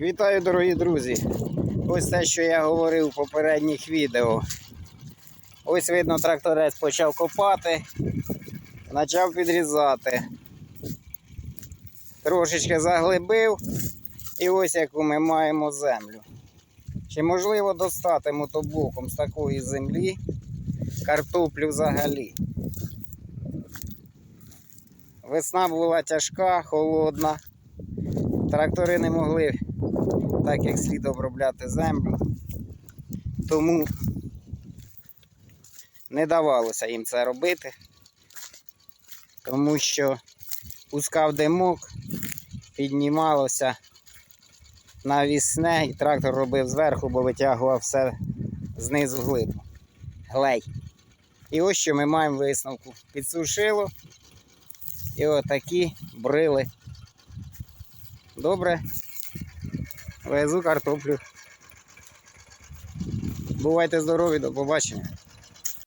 Вітаю, дорогі друзі! Ось те, що я говорив у попередніх відео. Ось видно, тракторець почав копати, почав підрізати. Трошечки заглибив, і ось яку ми маємо землю. Чи можливо достати мотоблоком з такої землі картоплю взагалі? Весна була тяжка, холодна. Трактори не могли так як слід обробляти землю. Тому не давалося їм це робити, тому що пускав димок, піднімалося навісне і трактор робив зверху, бо витягував все знизу глибу. Глей. І ось що ми маємо висновку. Підсушило і отакі брили. Добре. Везу картоплю. Бувайте здорові, до побачення.